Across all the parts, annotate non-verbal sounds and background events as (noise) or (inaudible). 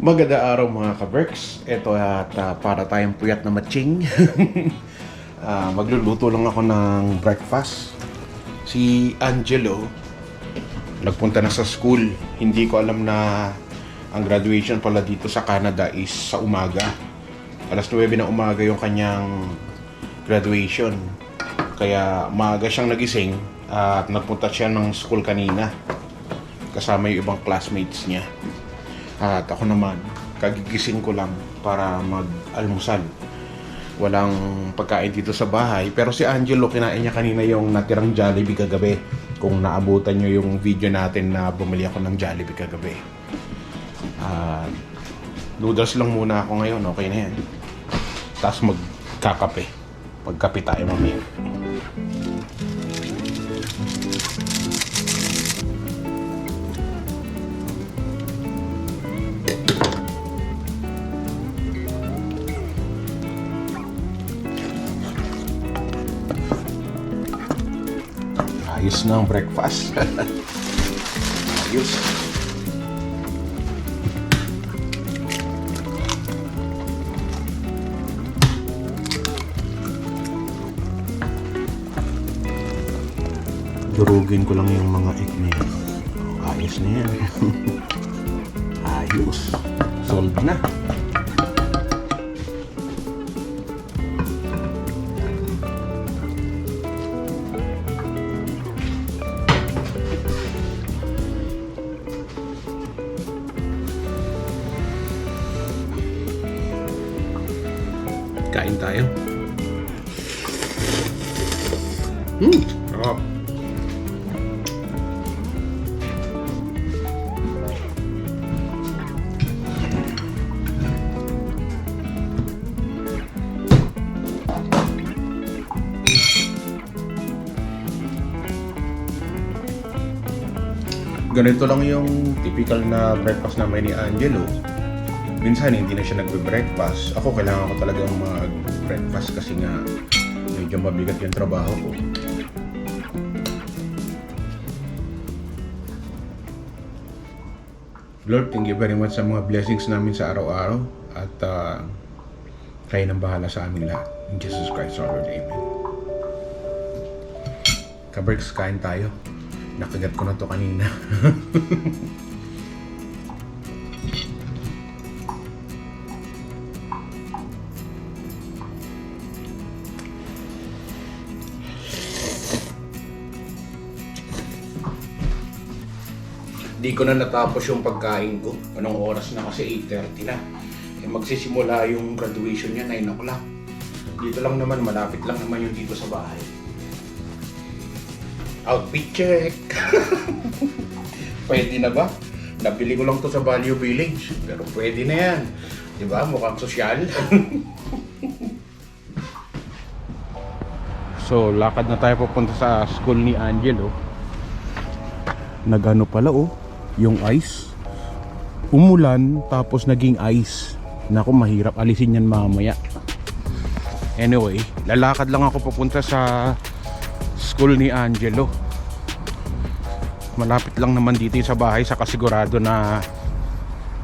Maganda araw mga ka-Berks. Ito at ah, para tayong puyat na matching. (laughs) Ah, magluluto lang ako ng breakfast. Si Angelo, nagpunta na sa school. Hindi ko alam na ang graduation pala dito sa Canada is sa umaga. Alas 9 na umaga yung kanyang graduation. Kaya maaga siyang nagising at nagpunta siya ng school kanina. Kasama yung ibang classmates niya. At ako naman, kagigising ko lang para mag-almusal. Walang pagkain dito sa bahay. Pero si Angelo, kinain niya kanina yung natirang Jollibee kagabi. Kung naabutan nyo yung video natin na bumili ako ng Jollibee kagabi. Ah, noodles lang muna ako ngayon, okay na yan. Tapos magkakape. Magkape tayo mamaya. Ang breakfast. (laughs) Ayos. Durugin ko lang yung mga yan. Ayos na yan. (laughs) Ayos. Solve na. Hmm, sarap. Ganito lang yung typical na breakfast namin ni Angelo. Minsan hindi na siya nagbe-breakfast. Ako kailangan ko talagang mag-breakfast kasi nga medyo mabigat yung trabaho ko. Lord, thank you very much sa mga blessings namin sa araw-araw at uh, kayo nang bahala sa aming lahat. In Jesus Christ our Lord, Amen. Kaberks, kain tayo. Nakagat ko na to kanina. (laughs) Di ko na natapos yung pagkain ko. Anong oras na kasi 8.30 na. Eh, magsisimula yung graduation niya 9 o'clock. Dito lang naman, malapit lang naman yung dito sa bahay. Outfit check! (laughs) pwede na ba? Nabili ko lang to sa Value Village. Pero pwede na yan. Di ba? Mukhang sosyal. (laughs) so, lakad na tayo papunta sa school ni Angelo. Nagano pala oh, yung ice. Umulan tapos naging ice. Naku, mahirap alisin yan mamaya. Anyway, lalakad lang ako papunta sa school ni Angelo. Malapit lang naman dito sa bahay sa kasigurado na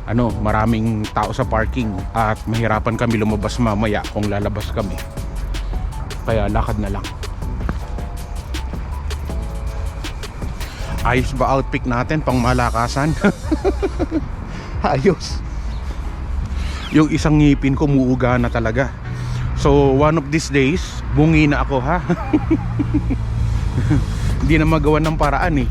ano, maraming tao sa parking at mahirapan kami lumabas mamaya kung lalabas kami. Kaya lakad na lang. Ayos ba outpick natin pang malakasan? (laughs) Ayos. Yung isang ngipin ko muuga na talaga. So one of these days, bungi na ako ha. (laughs) Hindi na magawa ng paraan eh.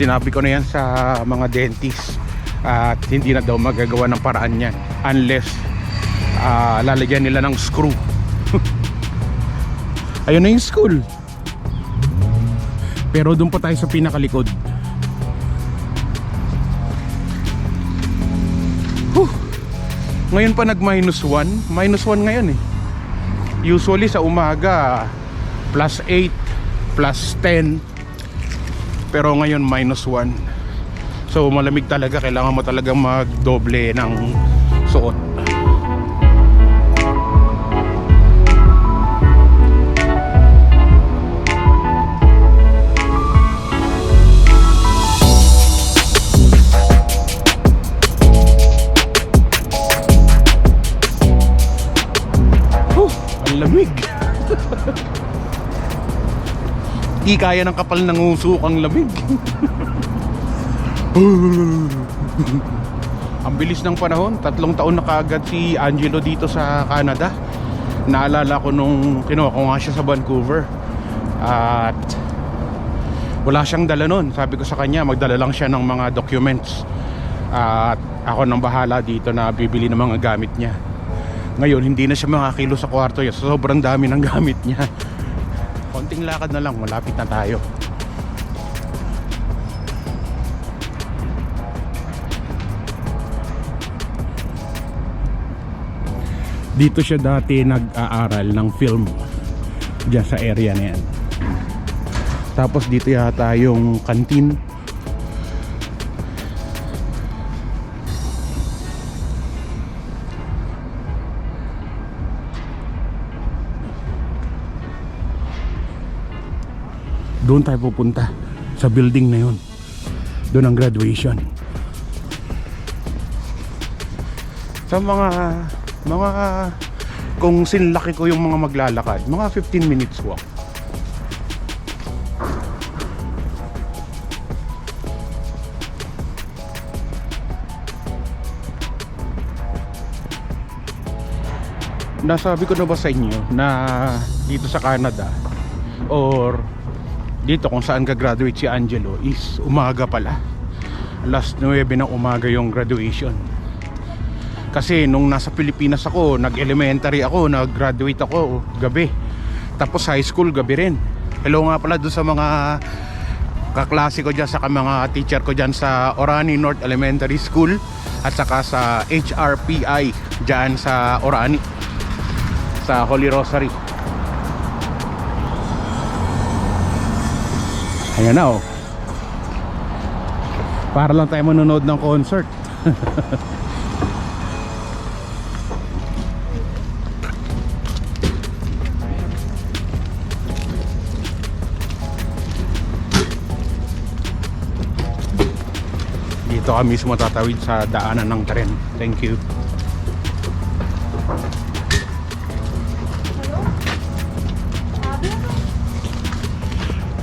Sinabi ko na yan sa mga dentist at hindi na daw magagawa ng paraan yan unless ah, lalagyan nila ng screw. (laughs) Ayun na yung school. Pero doon pa tayo sa pinakalikod. Huh. Ngayon pa nag minus 1. Minus 1 ngayon eh. Usually sa umaga plus 8, plus 10. Pero ngayon minus 1. So malamig talaga. Kailangan mo talaga magdoble ng suot. Hindi kaya ng kapal ng usok ang lamig. (laughs) ang bilis ng panahon. Tatlong taon na kaagad si Angelo dito sa Canada. Naalala ko nung kinuha ko nga siya sa Vancouver. At wala siyang dala nun. Sabi ko sa kanya, magdala lang siya ng mga documents. At ako nang bahala dito na bibili ng mga gamit niya. Ngayon, hindi na siya makakilo sa kwarto niya. Sobrang dami ng gamit niya. Konting lakad na lang, malapit na tayo. Dito siya dati nag-aaral ng film. Diyan sa area na yan. Tapos dito yata yung kantin Doon tayo pupunta Sa building na yun. Doon ang graduation. Sa mga mga kung sinlaki ko yung mga maglalakad mga 15 minutes walk. Nasabi ko na ba sa inyo na dito sa Canada or dito kung saan ka-graduate si Angelo is umaga pala. Last 9 ng umaga yung graduation. Kasi nung nasa Pilipinas ako nag-elementary ako nag-graduate ako gabi. Tapos high school gabi rin. Hello nga pala doon sa mga kaklase ko dyan sa mga teacher ko dyan sa Orani North Elementary School at saka sa HRPI dyan sa Orani sa Holy Rosary ayan na oh. Para lang tayo manonood ng concert. (laughs) Dito ka mismo tatawid sa daanan ng tren. Thank you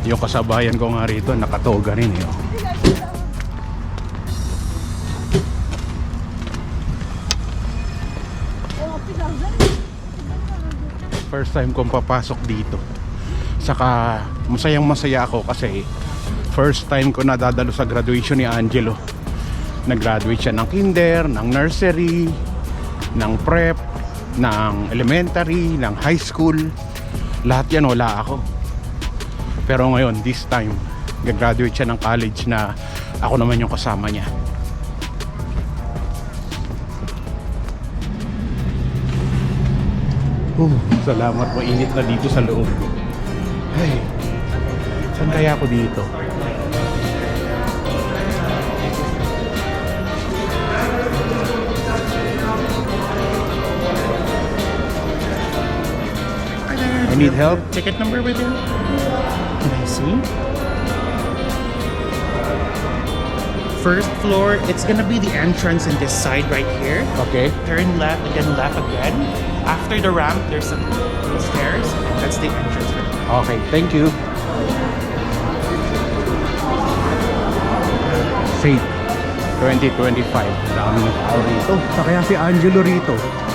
yung kasabayan ko nga rito nakatoga rin eh. First time kong papasok dito. Saka masayang masaya ako kasi first time ko nadadalo sa graduation ni Angelo. Nag-graduate siya ng kinder, ng nursery ng prep ng elementary, ng high school. Lahat yan wala ako pero ngayon this time gagraduate siya ng college na ako naman yung kasama niya Oh, salamat mainit na dito sa loob. Ay, saan kaya ako dito? I need help. ticket number with you? Can I see? First floor, it's gonna be the entrance in this side right here. Okay. Turn left and then left again. After the ramp, there's some stairs. That's the entrance right. Okay, thank you. Safe 2025. Dami ng tao rito. Sa kaya si Angelo rito.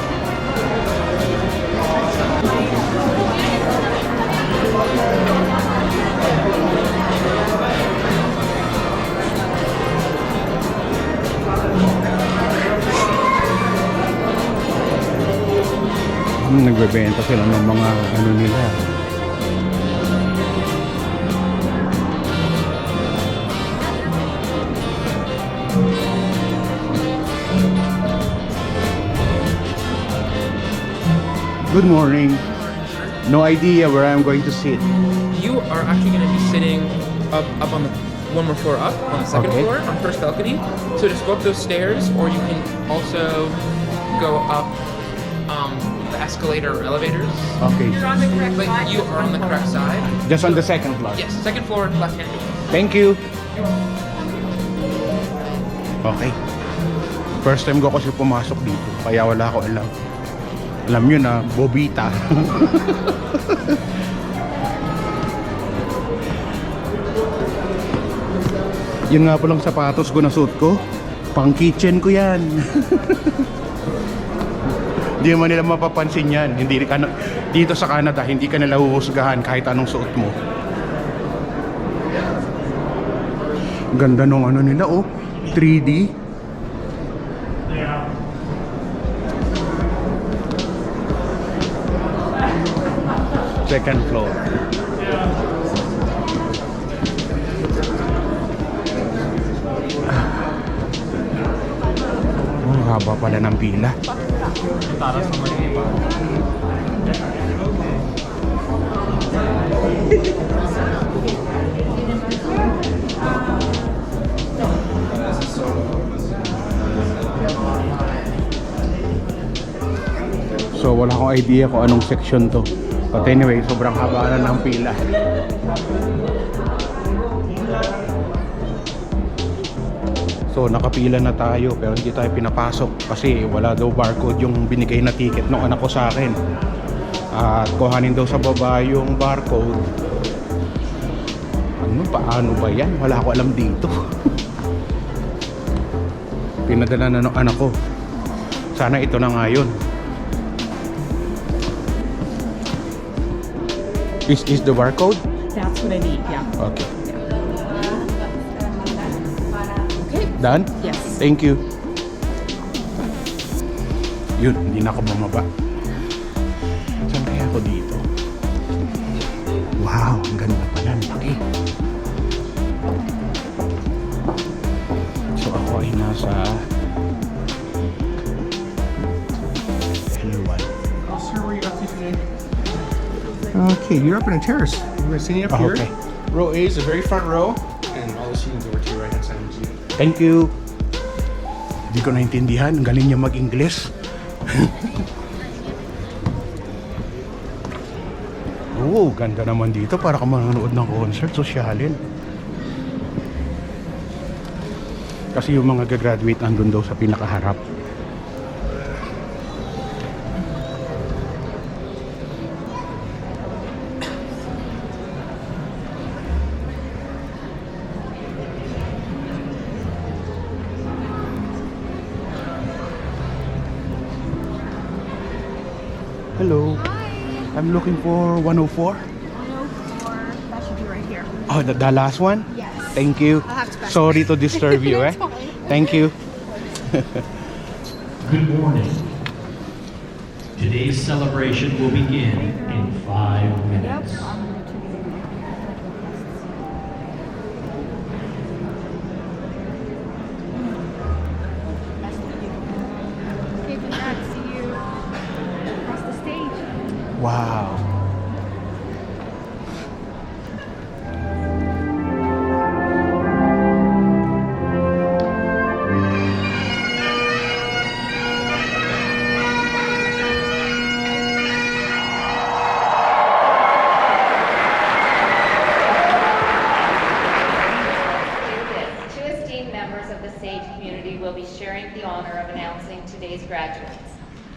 Nagbebenta sila ng mga ano nila. Good morning. No idea where I'm going to sit. You are actually going to be sitting up, up on the one more floor up on the second Okay. floor on first balcony. So just go up those stairs, or you can also go up the escalator or elevators. Okay. But you are on the correct side. Just on the second floor. Yes, second floor, left hand. Thank you. Okay. First time ko kasi pumasok dito, kaya wala ko alam. Alam nyo na, bobita. (laughs) Yun nga po lang sapatos ko na suit ko. Pang kitchen ko yan. (laughs) Hindi mo nila mapapansin yan. Hindi ka na- dito sa Canada, hindi ka nila huhusgahan kahit anong suot mo. Ganda nung ano nila oh. 3D. Second floor. Oh, haba pala ng pila. So wala akong idea kung anong section to. But anyway, sobrang haba na ng pila. So nakapila na tayo pero hindi tayo pinapasok kasi wala daw barcode yung binigay na ticket ng anak ko sa akin. At kuhanin daw sa baba yung barcode. Ano, paano ba yan? Wala ko alam dito. (laughs) Pinadala na ng anak ko. Sana ito na nga yun. Is, is the barcode? That's what I need, yeah. Okay. Done? Yes. Thank you. Yun, hindi na ako bumaba. Saan kaya ako dito? Wow, ang ganda pala. ang Laki. So ako ay nasa L1. Sir, where you up to today? Okay, you're up in a terrace. We're sitting up Oh, here. okay. Row A is the very front row, Thank you. Hindi ko naintindihan. Ang galing niya mag-Ingles. (laughs) Oo, ganda naman dito. Para ka manonood ng concert, sosyalin. Kasi yung mga gagraduate nandun daw sa pinakaharap. I'm looking for 104. 104. That should be right here. Oh, the, the last one? Yes. Thank you. I'll have to back Sorry to disturb you, (laughs) eh? Fine. Thank you. Good morning. Today's celebration will begin in five minutes. Okay, will be sharing the honor of announcing today's graduates.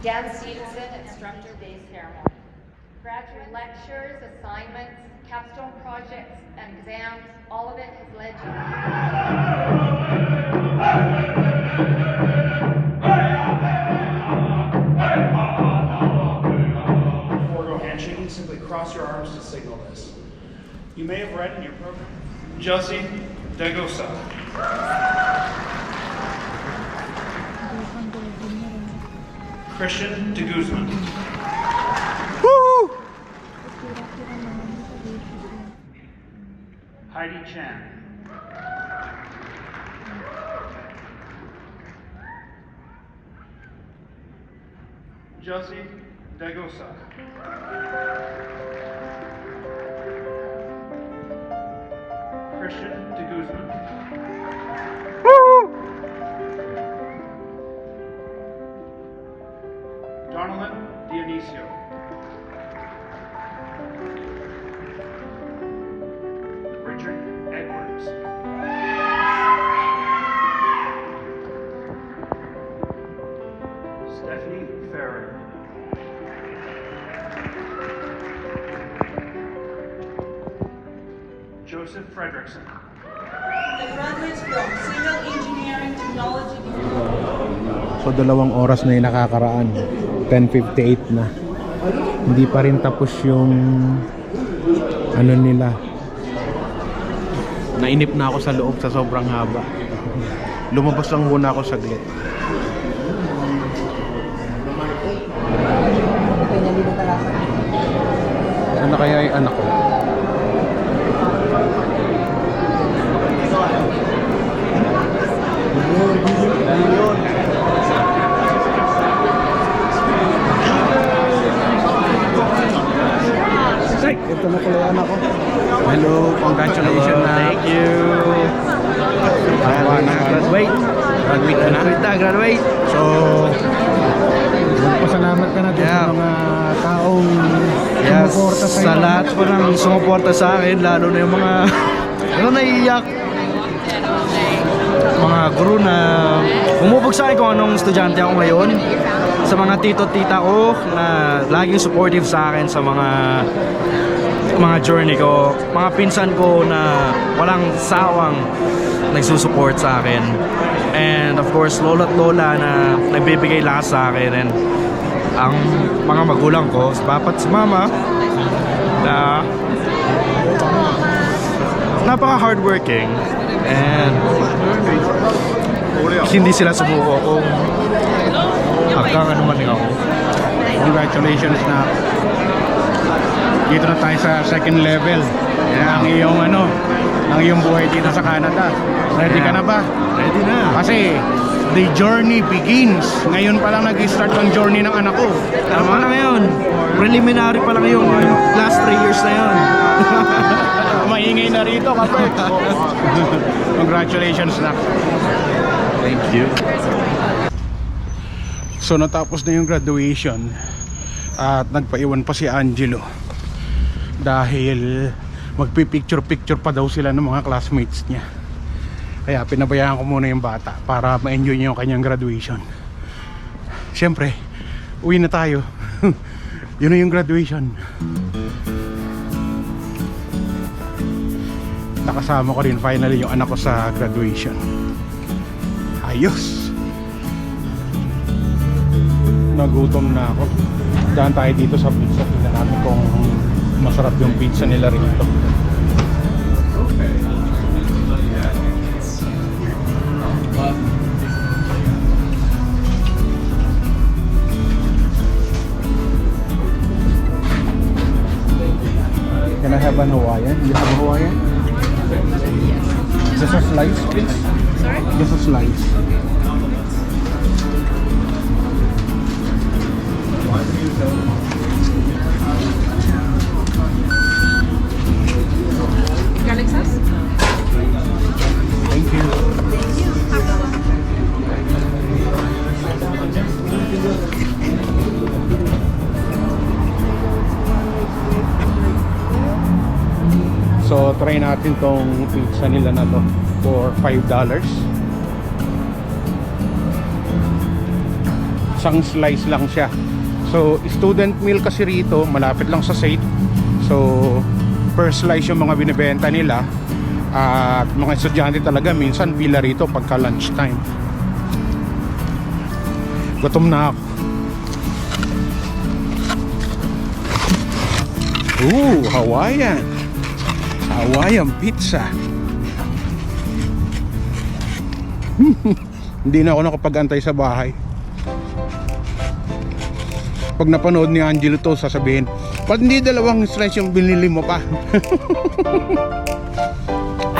Dan Stevenson, Instructor Day Ceremony. Graduate lectures, assignments, capstone projects, and exams, all of it has led you. Before go handshaking, simply cross your arms to signal this. You may have read in your program, Josie Dagosa. Christian de Guzman. Woo! Heidi Chan. Josie Dagosa. Christian de Guzman. Donovan Dionisio. Richard Edwards. Stephanie Ferrer. Joseph Fredrickson. the graduates from Civil Engineering Technology So dalawang oras na yung nakakaraan. 10.58 na. Hindi pa rin tapos yung ano nila. Nainip na ako sa loob sa sobrang haba. Lumabas lang muna ako saglit. Ano kaya yung anak ko? Ito na pala yung anak ko. Hello, congratulations na. Thank you. Graduate. Graduate ka na? Graduate na, graduate. So, magpasalamat ka natin sa mga taong Yes, sumuporta sa'yo. Sa lahat po ng sumuporta sa akin, lalo na yung mga (laughs) ano naiiyak. Mga guru na umubog sa akin kung anong estudyante ako ngayon. Sa mga tito tita ko na laging supportive sa akin sa mga mga journey ko. Mga pinsan ko na walang sawang nagsusupport sa akin. And of course lolo at lola na nagbibigay lakas sa akin. And ang mga magulang ko, si papa at si mama, na napaka hardworking and hindi sila sumuko kung hanggang ano man ako. Congratulations na dito na tayo sa second level ng iyong ano ng iyong buhay dito sa Canada. Ready ka na ba? Ready na. Kasi the journey begins. Ngayon pa lang nag-start ang journey ng anak ko. Tama na ngayon. Preliminary pa lang yung last 3 years na yun. (laughs) Maingay na rito kapag. (laughs) Congratulations na. Thank you. So natapos na yung graduation at nagpaiwan pa si Angelo dahil magpipicture-picture pa daw sila ng mga classmates niya. Kaya pinabayaan ko muna yung bata para ma-enjoy niya yung kanyang graduation. Siyempre, uwi na tayo. (laughs) Yun na yung graduation. Nakasama ko rin finally yung anak ko sa graduation. Ayos! nagutom na ako. Daan tayo dito sa pizza. Tingnan natin kung masarap yung pizza nila rito. Can an Hawaiian? You have a Hawaiian? Just a slice, please. Sorry? Just a slice. Garlic natin tong pizza nila na to for $5. Isang slice lang siya. So, student meal kasi rito, malapit lang sa Saint. So, per slice yung mga binibenta nila. At mga estudyante talaga, minsan pila rito pagka lunchtime. Gutom na ako. Ooh, Hawaiian. Hawaiian pizza. Hindi na ako nakapag-antay sa bahay. Pag napanood ni Angelo to, sasabihin, ba't hindi dalawang slice yung binili mo pa? (laughs)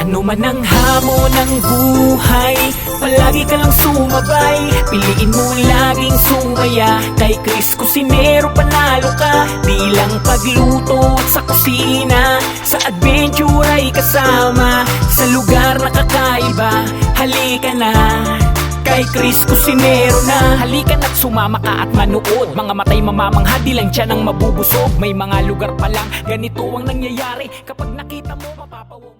Ano man ang hamon ng buhay Palagi ka lang sumabay. Piliin mo laging sumaya Kay Chris Cusinero panalo ka. Di lang pagluto at sa kusina Sa adventure ay kasama. Sa lugar na kakaiba Halika na. Kay Chris Cusinero na Halika na't sumama ka at manood. Mga matay mamamangha di lang tiyan ang mabubusog. May mga lugar pa lang ganito ang nangyayari. Kapag nakita mo mapapaw